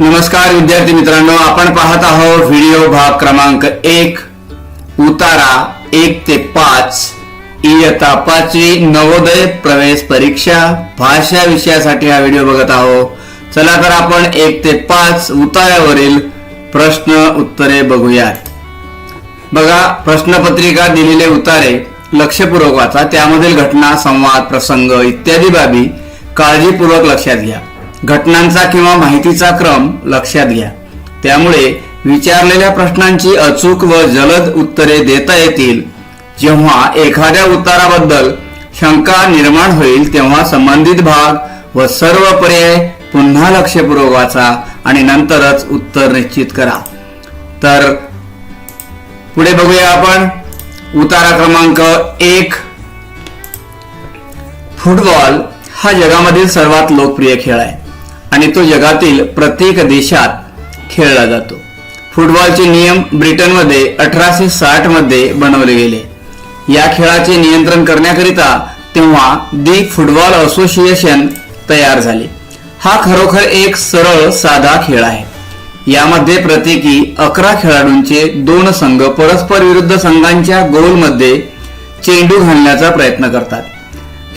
नमस्कार विद्यार्थी मित्रांनो. आपण पाहत आहोत व्हिडिओ भाग क्रमांक एक. उतारा एक ते पाच. इयत्ता पाचवी नवोदय प्रवेश परीक्षा भाषा विषयासाठी हा व्हिडिओ बघत आहोत. चला तर आपण एक ते पाच उतार्यावरील प्रश्न उत्तरे बघूयात. बघा प्रश्नपत्रिका दिलेले उतारे लक्षपूर्वक वाचा. त्यामधील घटना संवाद प्रसंग इत्यादी बाबी काळजीपूर्वक लक्षात घ्या. घटनांचा किंवा माहितीचा क्रम लक्षात घ्या. त्यामुळे विचारलेल्या प्रश्नांची अचूक व जलद उत्तरे देता येतील. जेव्हा एखाद्या उत्तराबद्दल शंका निर्माण होईल तेव्हा संबंधित भाग व सर्व पर्याय पुन्हा लक्षपूर्वक वाचा आणि नंतरच उत्तर निश्चित करा. तर पुढे बघूया आपण. उतारा क्रमांक एक. फुटबॉल हा जगामधील सर्वात लोकप्रिय खेळ आहे. आणि तो जगातील प्रत्येक देशात खेळला जातो. फुटबॉलचे नियम ब्रिटनमध्ये अठराशे साठमध्ये बनवले गेले. या खेळाचे नियंत्रण करण्याकरिता तेव्हा दी फुटबॉल असोसिएशन तयार झाले. हा खरोखर एक सरळ साधा खेळ आहे. यामध्ये प्रत्येकी अकरा खेळाडूंचे दोन संघ परस्पर विरुद्ध संघांच्या गोलमध्ये चेंडू घालण्याचा प्रयत्न करतात.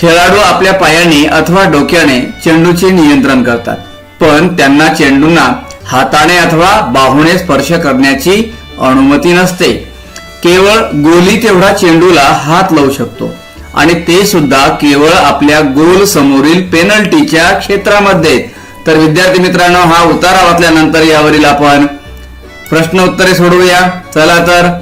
खेळाडू आपल्या पायाने अथवा डोक्याने चेंडूचे नियंत्रण करतात. पण त्यांना चेंडूंना हाताने अथवा बाहुने स्पर्श करण्याची अनुमती नसते. केवळ गोली तेवढा चेंडूला हात लावू शकतो. आणि ते सुद्धा केवळ आपल्या गोल समोरील पेनल्टीच्या क्षेत्रामध्ये. तर विद्यार्थी मित्रांनो हा उतारा वाचल्यानंतर यावरील आपण प्रश्न उत्तरे सोडवूया. चला तर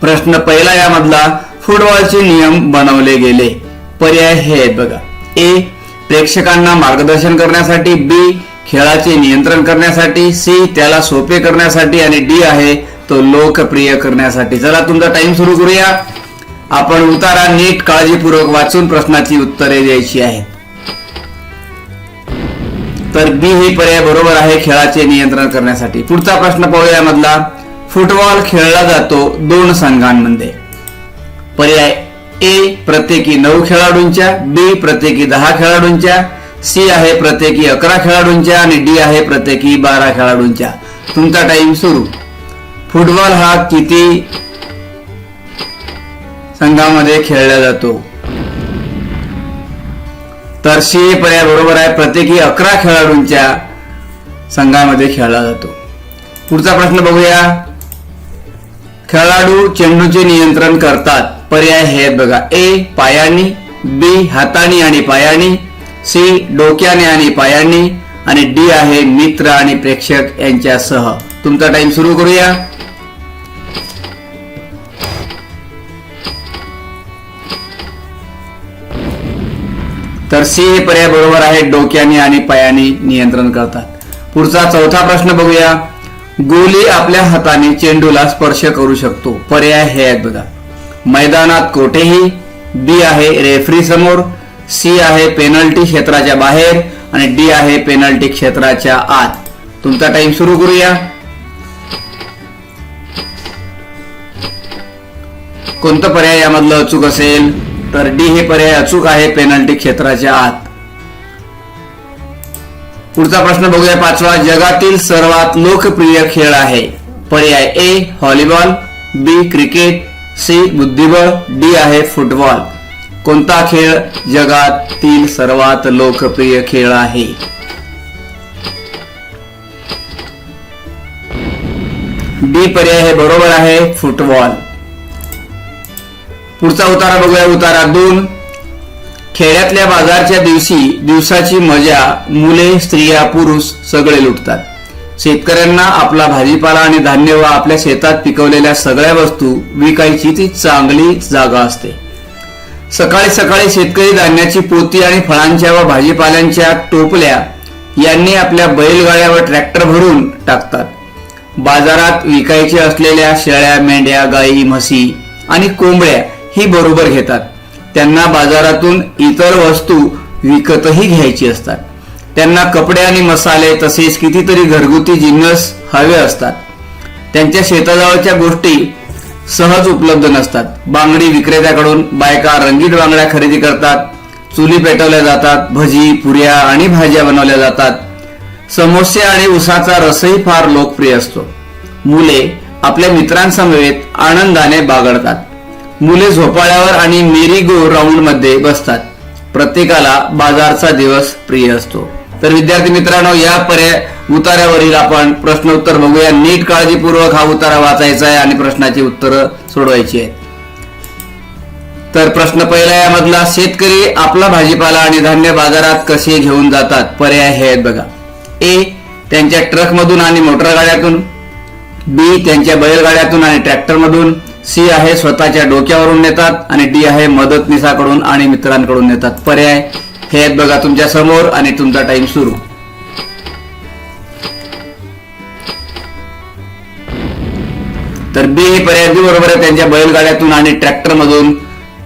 प्रश्न पहिला यामधला फुटबॉलचे नियम बनवले गेले. पर्याय हे आहेत बघा. ए प्रेक्षकांना मार्गदर्शन करण्यासाठी बी खेळाचे नियंत्रण करण्यासाठी सी त्याला सोपे करण्यासाठी आणि डी आहे तो लोकप्रिय करण्यासाठी. चला तुमचा टाइम सुरू करूया. आपण उतारा नीट काळजीपूर्वक वाचून प्रश्नाची उत्तरे द्यायची आहेत. तर बी हे पर्याय बरोबर आहे खेळाचे नियंत्रण करण्यासाठी. पुढचा प्रश्न पाहूया मधला. फुटबॉल खेळला जातो दोन संघांमध्ये. पर्याय ए प्रत्येकी नऊ खेळाडूंच्या बी प्रत्येकी दहा खेळाडूंच्या सी आहे प्रत्येकी अकरा खेळाडूंच्या आणि डी आहे प्रत्येकी बारा खेळाडूंच्या. तुमचा टाइम सुरू. फुटबॉल हा किती संघामध्ये खेळला जातो? तर सी पर्याय बरोबर आहे प्रत्येकी अकरा खेळाडूंच्या संघामध्ये खेळला जातो. पुढचा प्रश्न बघूया. खेळाडू चेंडूचे नियंत्रण करतात. पर्याय हे आहेत बघा. ए पायानी बी हातानी आणि पायानी सी डोक्याने आणि पायानी आणि डी आहे मित्र आणि प्रेक्षक यांच्यासह. तुमचा टाइम सुरू करूया. तर सी हे पर्याय बरोबर आहे डोक्याने आणि पायाने नियंत्रण करतात. पुढचा चौथा प्रश्न बघूया. गोली आपल्या हाताने चेंडूला स्पर्श करू शकतो. पर्याय हे आहेत बघा. मैदानात कोठेही बी आहे रेफरी समोर सी आहे पेनल्टी क्षेत्राच्या बाहेर आणि डी आहे पेनल्टी क्षेत्राच्या आत. तुमचा टाइम सुरू करूया. कोणतं पर्याय यामधलं अचूक असेल? तर डी हे पर्याय अचूक आहे पेनल्टी क्षेत्राच्या आत. पुढचा प्रश्न बघूया पाचवा. जगातील सर्वात लोकप्रिय खेळ आहे. पर्याय A volleyball B cricket C बुद्धिबळ डी आहे फुटबॉल. कोणता खेळ जगातील सर्वात लोकप्रिय खेळ आहे? डी पर्याय हे बरोबर आहे फुटबॉल. पुढचा उतारा बघूया. उतारा दोन खेड्यातल्या बाजारच्या दिवशी दिवसाची मजा मुले स्त्रिया पुरुष सगळे लुटतात. शेतकऱ्यांना आपला भाजीपाला आणि धान्य व आपल्या शेतात पिकवलेल्या सगळ्या वस्तू विकायची ती चांगली जागा असते. सकाळी सकाळी शेतकरी धान्याची पोती आणि फळांच्या व भाजीपाल्यांच्या टोपल्या यांनी आपल्या बैलगाड्या व ट्रॅक्टर भरून टाकतात. बाजारात विकायचे असलेल्या शेळ्या मेंढ्या गाई म्हशी आणि कोंबड्या ही बरोबर घेतात. त्यांना बाजारातून इतर वस्तू विकतही घ्यायची असतात. त्यांना कपडे आणि मसाले तसेच कितीतरी घरगुती जिन्नस हवे असतात. त्यांच्या शेताजवळच्या गोष्टी सहज उपलब्ध नसतात. बांगडी विक्रेत्याकडून बायका रंगीत बांगड्या खरेदी करतात चुली पेटवल्या जातात भजी पुऱ्या आणि भाज्या बनवल्या जातात. समोसे आणि उसाचा रसही फार लोकप्रिय असतो. मुले आपल्या मित्रांसमवेत आनंदाने बागडतात. मुले झोपाळ्यावर आणि मेरी गो राऊंडमध्ये बसतात. प्रत्येकाला बाजारचा दिवस प्रिय असतो. तर विद्यार्थी मित्रांनो या पर्याय उतार्यावरील आपण प्रश्न उत्तर बघूया. नीट काळजीपूर्वक हा उतारा वाचायचा आहे आणि प्रश्नाची उत्तरं सोडवायची आहेत. तर प्रश्न पहिला यामधला शेतकरी आपला भाजीपाला आणि धान्य बाजारात कसे घेऊन जातात? पर्याय हे आहेत बघा. ए त्यांच्या ट्रक मधून आणि मोटर गाड्यातून बी त्यांच्या बैलगाड्यातून आणि ट्रॅक्टर मधून सी आहे स्वतःच्या डोक्यावरून नेतात. आणि डी आहे मदतनीसाकडून आणि मित्रांकडून नेतात. पर्याय हे बघा तुमच्यासमोर आणि तुमचा टाइम सुरू. तर बी हे पर्याय बी बरोबर आहे त्यांच्या बैलगाड्यातून आणि ट्रॅक्टर मधून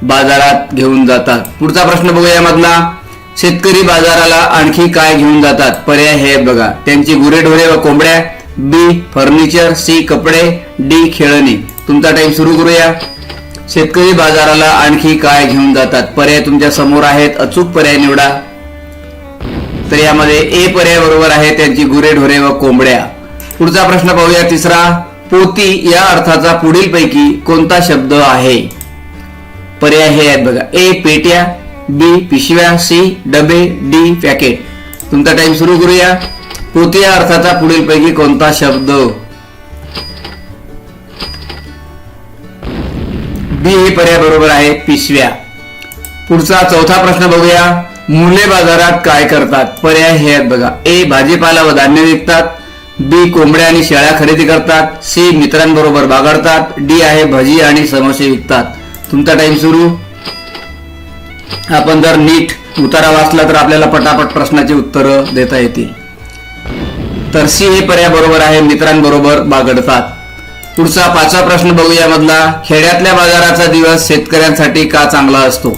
बाजारात घेऊन जातात. पुढचा प्रश्न बघूया मधला. शेतकरी बाजाराला आणखी काय घेऊन जातात? पर्याय हे बघा. त्यांची गुरेढोरे व कोंबड्या बी फर्निचर सी कपडे डी खेळणी. तुमचा टाइम सुरू करूया. शेतकरी बाजाराला आणखी काय घेऊन जातात? पर्याय तुमच्यासमोर आहेत. अचूक पर्याय निवडा. तर यामध्ये ए पर्याय बरोबर आहे. त्यांची गुरेढोरे व कोंबड्या. पुढचा प्रश्न पाहूया. तिसरा पोती या अर्थाचा पुढील पैकी कोणता शब्द आहे? पर्याय हे आहेत बघा. ए पेट्या बी पिशव्या सी डबे डी पॅकेट. तुमचा टाइम सुरू करूया. पोती या अर्थाचा पुढील पैकी कोणता शब्द? बी हे पर्याय बरोबर आहे पिशव्या. पुढचा चौथा प्रश्न बघूया. मुले बाजारात काय करतात? पर्याय हे आहेत बघा. ए भाजीपाला व धान्य विकतात. बी कोंबड्या आणि शेळ्या खरेदी करतात. सी मित्रांबरोबर बागडतात. डी आहे भजी आणि समोसे विकतात. तुमचा टाइम सुरू. आपण जर नीट उतारा वाचला तर आपल्याला पटापट प्रश्नाची उत्तरं देता येतील. तर सी हे पर्याय बरोबर आहे. मित्रांबरोबर बागडतात. पुढचा पाचवा प्रश्न बघूया मधला. खेड्यातल्या बाजाराचा दिवस शेतकऱ्यांसाठी का चांगला असतो?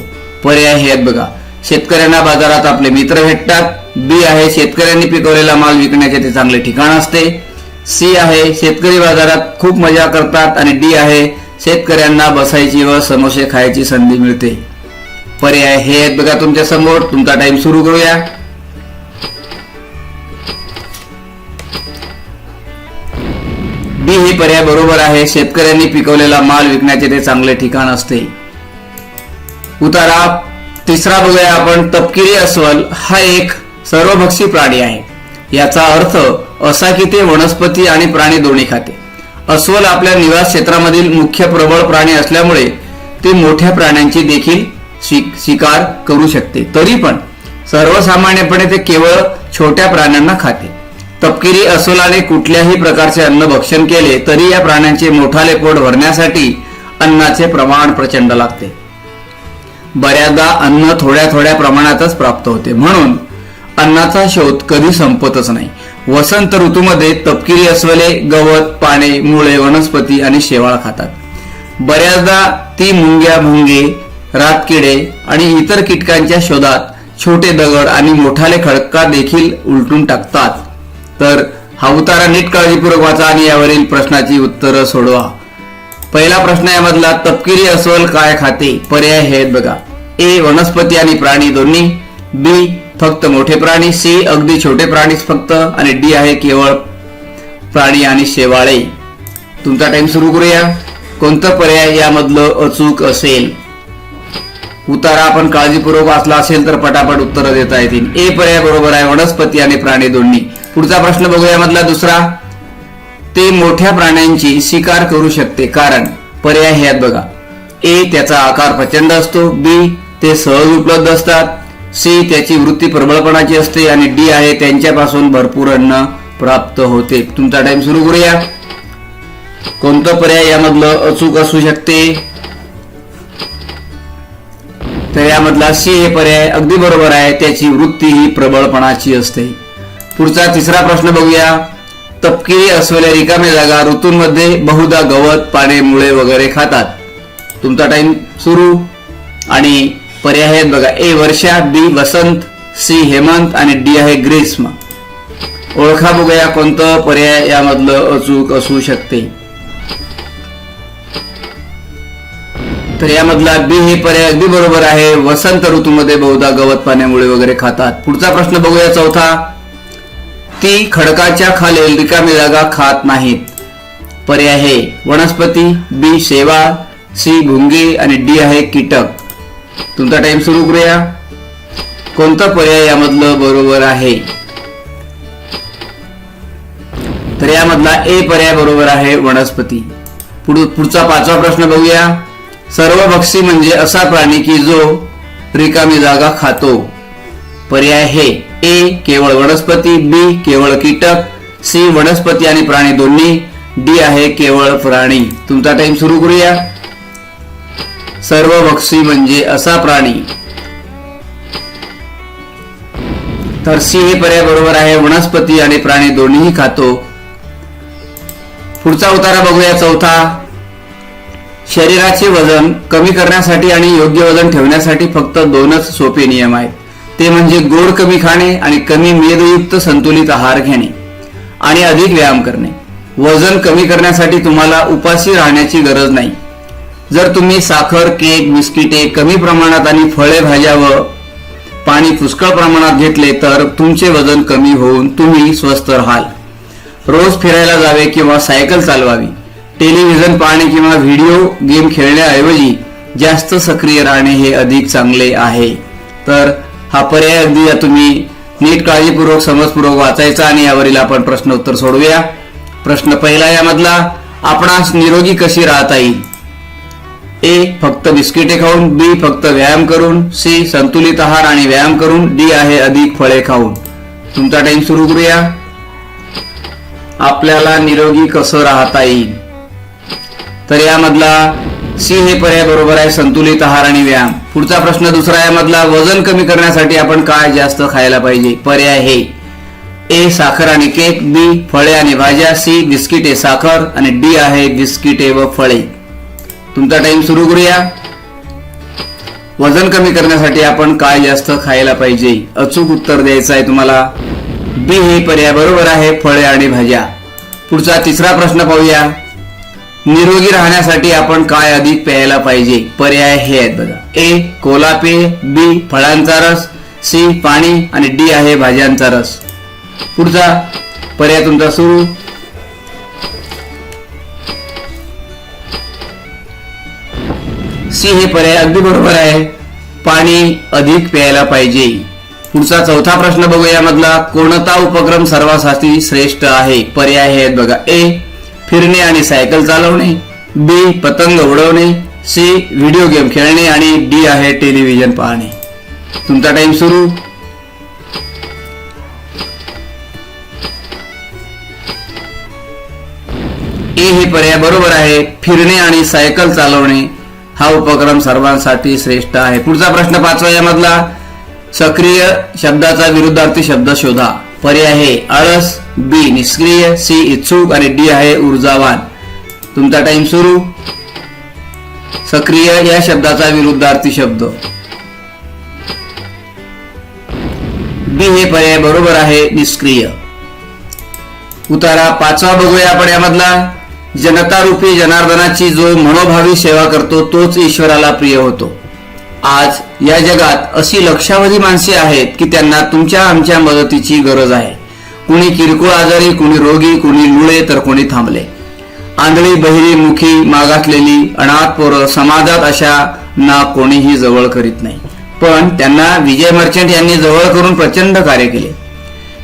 पर्याय हे आहेत बघा. शेतकऱ्यांना बाजारात आपले मित्र भेटतात. बी आहे शेतकऱ्यांनी पिकवलेला माल विकण्याचे ते चांगले ठिकाण असते. सी आहे शेतकरी बाजारात खूप मजा करतात आणि डी आहे शेतकऱ्यांना बसायची व समोसे खायची संधी मिळते. पर्याय हे आहेत बघा तुमच्यासमोर. तुमचा टाइम सुरू करूया. बी हे पर्याय बरोबर आहे. शेतकऱ्यांनी पिकवलेला माल विकण्याचे ते चांगले ठिकाण असते. उतारा तिसरा बघूया आपण. तपकिरी अस्वल हा एक सर्वभक्षी प्राणी आहे. याचा अर्थ असा की ते वनस्पती आणि प्राणी दोन्ही खाते. अस्वल आपल्या निवास क्षेत्रामधील मुख्य प्रबळ प्राणी असल्यामुळे ते मोठ्या प्राण्यांची देखील शिक- शिकार करू शकते. तरी पण सर्वसामान्यपणे ते केवळ छोट्या प्राण्यांना खाते. तपकिरी अस्वलाने कुठल्याही प्रकारचे अन्न भक्षण केले तरी या प्राण्यांचे मोठाले पोट भरण्यासाठी अन्नाचे प्रमाण प्रचंड लागते. बऱ्याचदा अन्न थोड्या थोड्या प्रमाणातच प्राप्त होते. म्हणून अन्नाचा शोध कधी संपतच नाही. वसंत ऋतूमध्ये तपकिरी अस्वले गवत पाने मुळे वनस्पती आणि शेवाळ खातात. बऱ्याचदा ती मुंग्या भुंगे रातकिडे आणि इतर कीटकांच्या शोधात छोटे दगड आणि मोठाले खडका देखील उलटून टाकतात. तर हा उतारा नीट काळजीपूर्वक वाचा आणि यावरील प्रश्नाची उत्तरं सोडवा. पहिला प्रश्न यामधला तपकिरी अस्वल काय खाते? पर्याय हे आहेत बघा. ए वनस्पती आणि प्राणी दोन्ही. बी फक्त मोठे प्राणी. सी अगदी छोटे प्राणीच फक्त. आणि डी आहे केवळ प्राणी आणि शेवाळे. तुमचा टाइम सुरू करूया. कोणतं पर्याय यामधलं अचूक असेल? उतारा आपण काळजीपूर्वक वाचला असेल तर पटापट उत्तरं देता येतील. ए पर्याय बरोबर आहे वनस्पती आणि प्राणी दोन्ही. पुढचा प्रश्न बघूया यामधला दुसरा. ते मोठ्या प्राण्यांची शिकार करू शकते कारण पर्याय हे आहेत बघा. ए त्याचा आकार प्रचंड असतो. बी ते सहज उपलब्ध असतात. सी त्याची वृत्ती प्रबळपणाची असते. आणि डी आहे त्यांच्यापासून भरपूर अन्न प्राप्त होते. तुमचा टाइम सुरू करूया. कोणतं पर्याय यामधलं अचूक असू शकते? तर यामधला सी हे पर्याय अगदी बरोबर आहे त्याची वृत्ती ही प्रबळपणाची असते. पुढचा तिसरा प्रश्न बघूया. तपकिरी असलेल्या रिकाम्या जागा ऋतूंमध्ये बहुधा गवत पाने मुळे वगैरे खातात. तुमचा टाइम सुरू. आणि पर्याय आहेत बघा. ए वर्षा बी वसंत सी हेमंत आणि डी आहे ग्रीष्म. ओळखा बघूया कोणतं पर्याय यामधलं अचूक असू शकते. तर यामधला बी हे पर्याय अगदी बरोबर आहे. वसंत ऋतूमध्ये बहुधा गवत पाण्यामुळे वगैरे खातात. पुढचा प्रश्न बघूया चौथा. ती खडकाच्या खालील रिकामी जागा खात नाहीत. पर्याय हे वनस्पती बी सेवा सी भुंगे आणि डी आहे कीटक. तुमचा टाइम सुरू करूया. कोणता पर्याय यामधलं बरोबर आहे? तर यामधला ए पर्याय बरोबर आहे वनस्पती. पुढ- पुढचा पाचवा प्रश्न बघूया. सर्वभक्षी म्हणजे असा प्राणी की जो रिकामी जागा खातो. पर्याय हे ए केवळ वनस्पती बी केवळ कीटक सी वनस्पती आणि प्राणी दोन्ही डी आहे केवळ प्राणी. तुमचा टाइम सुरू करूया. सर्वभक्षी म्हणजे असा प्राणी. तर सी हे पर्याय बरोबर आहे वनस्पती आणि प्राणी दोन्हीही खातो. पुढचा उतारा बघूया चौथा. शरीराचे वजन कमी करण्यासाठी आणि योग्य वजन ठेवण्यासाठी फक्त दोनच सोपे नियम आहेत. ते म्हणजे गोड कमी खाणे आणि कमी मेदयुक्त संतुलित आहार घेणे आणि अधिक व्यायाम करणे. वजन कमी करण्यासाठी तुम्हाला उपाशी राहण्याची गरज नाही. जर तुम्ही साखर केक बिस्किटे कमी प्रमाणात आणि फळे भाज्या व पाणी पुष्कळ प्रमाणात घेतले तर तुमचे वजन कमी होऊन तुम्ही स्वस्थ राहाल. रोज फिरायला जावे किंवा सायकल चालवावी. टेलिव्हिजन पाहणे किंवा व्हिडिओ गेम खेळण्याऐवजी जास्त सक्रिय राहणे हे अधिक चांगले आहे. तर हा पर्याय अगदी तुम्ही नीट काळजीपूर्वक समजपूर्वक वाचायचा आणि यावरील आपण प्रश्न उत्तर सोडवूया. प्रश्न पहिला यामधला आपणास निरोगी कशी राहता येईल? ए फक्त बिस्किटे खाऊन बी फक्त व्यायाम करून सी संतुलित आहार आणि व्यायाम करून डी आहे अधिक फळे खाऊन. तुमचा टाइम सुरू करूया. आपल्याला निरोगी कसं राहता येईल? तर यामधला सी हे पर्याय बरोबर आहे संतुलित आहार आणि व्यायाम. पुढचा प्रश्न दुसरा यामधला वजन कमी करण्यासाठी आपण काय जास्त खायला पाहिजे? पर्याय हे. ए साखर आणि केक. बी फळे आणि भाज्या. सी बिस्किटे साखर. आणि डी आहे बिस्किटे व फळे. तुमचा टाइम सुरू करूया. वजन कमी करण्यासाठी आपण काय जास्त खायला पाहिजे? अचूक उत्तर द्यायचं आहे तुम्हाला. बी हे पर्याय बरोबर आहे फळे आणि भाज्या. पुढचा तिसरा प्रश्न पाहूया. निरोगी राहण्यासाठी आपण काय अधिक प्यायला पाहिजे? पर्याय हे आहेत बघा. ए कोला पेय बी फळांचा रस सी पाणी आणि डी आहे भाज्यांचा रस. पुढचा पर्याय तुमचा सुरू. सी हे पर्याय अगदी बरोबर आहे. पाणी अधिक प्यायला पाहिजे. पुढचा चौथा प्रश्न बघूया यामधला कोणता उपक्रम सर्वांसाठी श्रेष्ठ आहे? पर्याय हे आहेत बघा. ए फिरणे आणि सायकल चालवणे बी पतंग उडवणे सी व्हिडिओ गेम खेळणे आणि डी आहे टेलिव्हिजन पाहणे. तुमचा टाइम सुरू. ए हे पर्याय बरोबर आहे फिरणे आणि सायकल चालवणे. हा उपक्रम सर्वांसाठी श्रेष्ठ आहे. पुढचा प्रश्न पाचवा यामधला सक्रिय शब्दाचा विरुद्धार्थी शब्द शोधा. पर्याय हे आळस बी निष्क्रिय सी इच्छुक आणि डी आहे ऊर्जावान. तुमचा टाइम सुरू. सक्रिय या शब्दाचा विरुद्धार्थी शब्द. बी हे पर्याय बरोबर आहे निष्क्रिय. उतारा पाचवा बघूया आपण यामधला. जनता रूपी जनार्दनाची जो मनोभावी सेवा करतो तोच ईश्वराला प्रिय होतो. आज या जगात अशी लक्षावधी माणसे आहेत की त्यांना तुमच्या आमच्या मदतीची गरज आहे. कुणी किरकोळ आजारी कुणी रोगी कुणी लुळे तर कुणी थांबले. आंधळी बहिरी मुखी मागासलेली अनाथ पोरं समाजात अशा ना कोणीही जवळ करीत नाही. पण त्यांना विजय मर्चंट यांनी जवळ करून प्रचंड कार्य केले.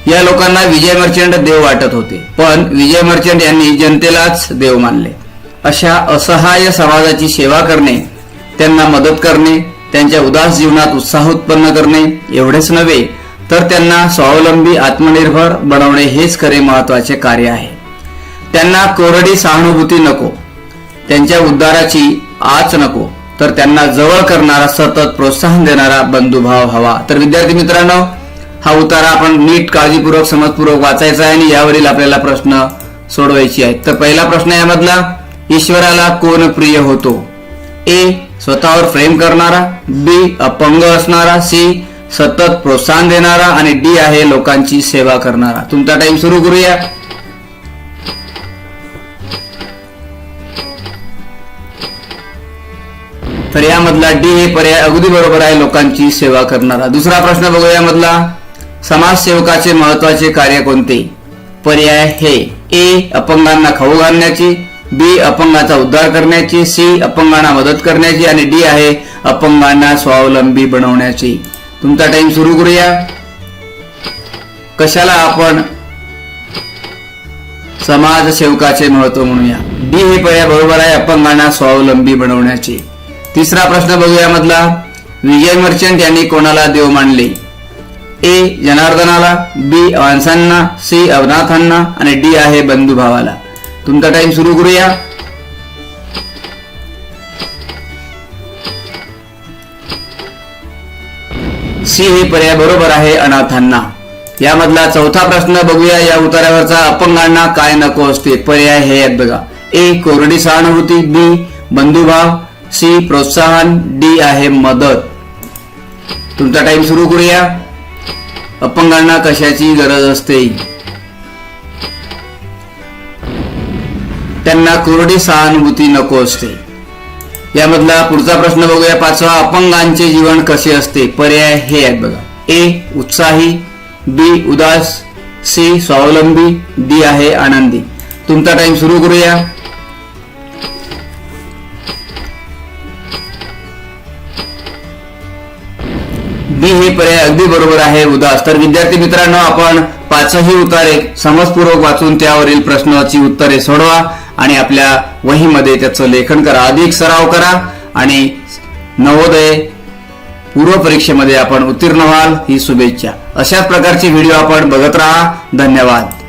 या लोकांना विजय मर्चंट देव वाटत होते पण विजय मर्चंट यांनी जनतेलाच देव मानले. अशा असहाय्य समाजाची सेवा करणे त्यांना मदत करणे त्यांच्या उदास जीवनात उत्साह उत्पन्न करणे एवढेच नव्हे तर त्यांना स्वावलंबी आत्मनिर्भर बनवणे हेच खरे महत्त्वाचे कार्य आहे. त्यांना कोरडी सहानुभूती नको. त्यांच्या उद्धाराची आच नको. तर त्यांना जवळ करणारा सतत प्रोत्साहन देणारा बंधुभाव हवा. तर विद्यार्थी मित्रांनो हा उतारा आपण नीट काळजीपूर्वक समजपूर्वक वाचायचा आहे आणि यावरील आपल्याला प्रश्न सोडवायचे आहेत. तर पहिला प्रश्न यामधला ईश्वराला कोण प्रिय होतो? ए स्वतःवर प्रेम करणारा बी अपंग असणारा सी सतत प्रोत्साहन देणारा आणि डी आहे लोकांची सेवा करणारा. तुमचा टाइम सुरू करूया. तर यामधला डी हे पर्याय अगदी बरोबर आहे लोकांची सेवा करणारा. दुसरा प्रश्न बघूया यामधला. समाजसेवकाचे महत्त्वाचे कार्य कोणते? पर्याय हे. ए अपंगांना खाऊ घालण्याची. बी अपंगाचा उद्धार करण्याची सी अपंगांना मदत करण्याची आणि डी आहे अपंगांना स्वावलंबी बनवण्याची. तुमचा टाइम सुरू करूया. कशाला आपण समाजसेवकाचे महत्त्व म्हणूया? डी हे पर्याय बरोबर आहे अपंगांना स्वावलंबी बनवण्याची. तिसरा प्रश्न बघूया मधला. विजय मर्चंट यांनी कोणाला देव मानले? ए जनार्दनाला बी माणसांना सी अवनाथांना आणि डी आहे बंधुभावाला. तुमचा टाइम सुरू करूया. सी हे पर्याय बरोबर आहे अनाथांना. यामधला चौथा प्रश्न बघूया. या उतारावरचा अपंगांना काय नको असते? पर्याय हे आहेत बघा. ए कोरडी सहानुभूती. बी बंधुभाव. सी प्रोत्साहन. डी आहे मदत. तुमचा टाइम सुरू करूया. अपंगांना कशाची गरज असते? त्यांना कोरडी सहानुभूती नको असते. यामधला पुढचा प्रश्न बघूया. पाचवा अपंगांचे जीवन कसे असते? पर्याय हे आहेत बघा. ए उत्साही बी उदास सी स्वावलंबी डी आहे आनंदी. तुमचा टाइम सुरू करूया. बी हे पर्याय अगदी बरोबर आहे उदास. तर विद्यार्थी मित्रांनो आपण पाचही उतारे समजपूर्वक वाचून त्यावरील प्रश्नाची उत्तरे सोडवा. आणि आपल्या वहीमध्ये त्याचं लेखन करा. अधिक सराव करा आणि नवोदय पूर्व परीक्षेमध्ये आपण उत्तीर्ण व्हाल. ही शुभेच्छा. अशाच प्रकारचे व्हिडिओ आपण बघत राहा. धन्यवाद.